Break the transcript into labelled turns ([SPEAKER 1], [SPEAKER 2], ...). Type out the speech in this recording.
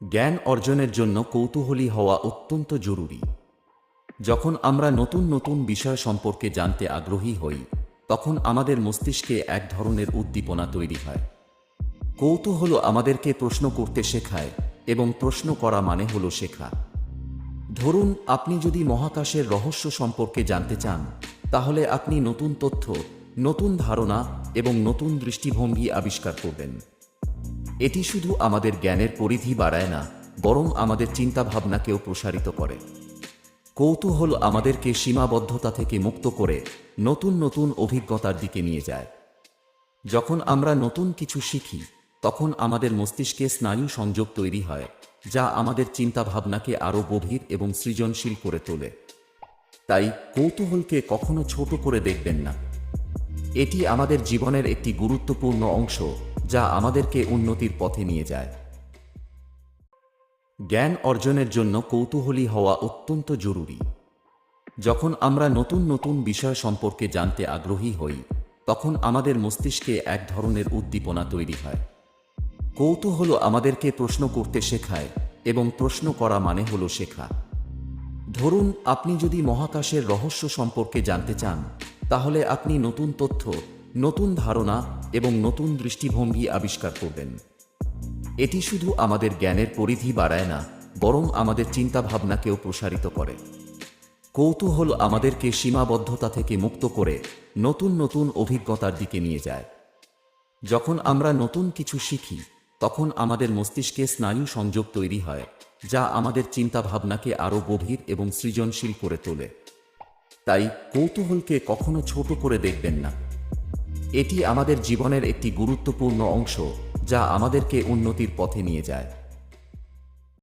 [SPEAKER 1] জ্ঞান অর্জনের জন্য কৌতূহলী হওয়া অত্যন্ত জরুরি। যখন আমরা নতুন নতুন বিষয় সম্পর্কে জানতে আগ্রহী হই, তখন আমাদের মস্তিষ্কে এক ধরনের উদ্দীপনা তৈরি হয়। কৌতূহল আমাদেরকে প্রশ্ন করতে শেখায় এবং প্রশ্ন করা মানে হলো শেখা। ধরুন, আপনি যদি মহাকাশের রহস্য সম্পর্কে জানতে চান, তাহলে আপনি নতুন তথ্য, নতুন ধারণা এবং নতুন দৃষ্টিভঙ্গি আবিষ্কার করবেন। এটি শুধু আমাদের জ্ঞানের পরিধি বাড়ায় না, বরং আমাদের চিন্তাভাবনাকেও প্রসারিত করে। কৌতূহল আমাদেরকে সীমাবদ্ধতা থেকে মুক্ত করে নতুন নতুন অভিজ্ঞতার দিকে নিয়ে যায়। যখন আমরা নতুন কিছু শিখি, তখন আমাদের মস্তিষ্কে স্নায়ু সংযোগ তৈরি হয়, যা আমাদের চিন্তাভাবনাকে আরও গভীর এবং সৃজনশীল করে তোলে। তাই কৌতূহলকে কখনো ছোট করে দেখবেন না। এটি আমাদের জীবনের একটি গুরুত্বপূর্ণ অংশ। যা আমাদেরকে উন্নতির পথে নিয়ে যায়। জ্ঞান অর্জনের জন্য কৌতূহলী হওয়া অত্যন্ত জরুরি। যখন আমরা নতুন নতুন বিষয় সম্পর্কে জানতে আগ্রহী হই, তখন আমাদের মস্তিষ্কে এক ধরনের উদ্দীপনা তৈরি হয়। কৌতূহল আমাদেরকে প্রশ্ন করতে শেখায় এবং প্রশ্ন করা মানে হলো শেখা। ধরুন, আপনি যদি মহাকাশের রহস্য সম্পর্কে জানতে চান, তাহলে আপনি নতুন তথ্য, নতুন ধারণা এবং নতুন দৃষ্টিভঙ্গি আবিষ্কার করবেন। এটি শুধু আমাদের জ্ঞানের পরিধি বাড়ায় না, বরং আমাদের চিন্তাভাবনাকেও প্রসারিত করে। কৌতূহল আমাদেরকে সীমাবদ্ধতা থেকে মুক্ত করে নতুন নতুন অভিজ্ঞতার দিকে নিয়ে যায়। যখন আমরা নতুন কিছু শিখি, তখন আমাদের মস্তিষ্কে স্নায়ু সংযোগ তৈরি হয়, যা আমাদের চিন্তাভাবনাকে আরও গভীর এবং সৃজনশীল করে তোলে। তাই কৌতূহলকে কখনো ছোট করে দেখবেন না। এটি আমাদের জীবনের একটি গুরুত্বপূর্ণ অংশ যা আমাদেরকে উন্নতির পথে নিয়ে যায়।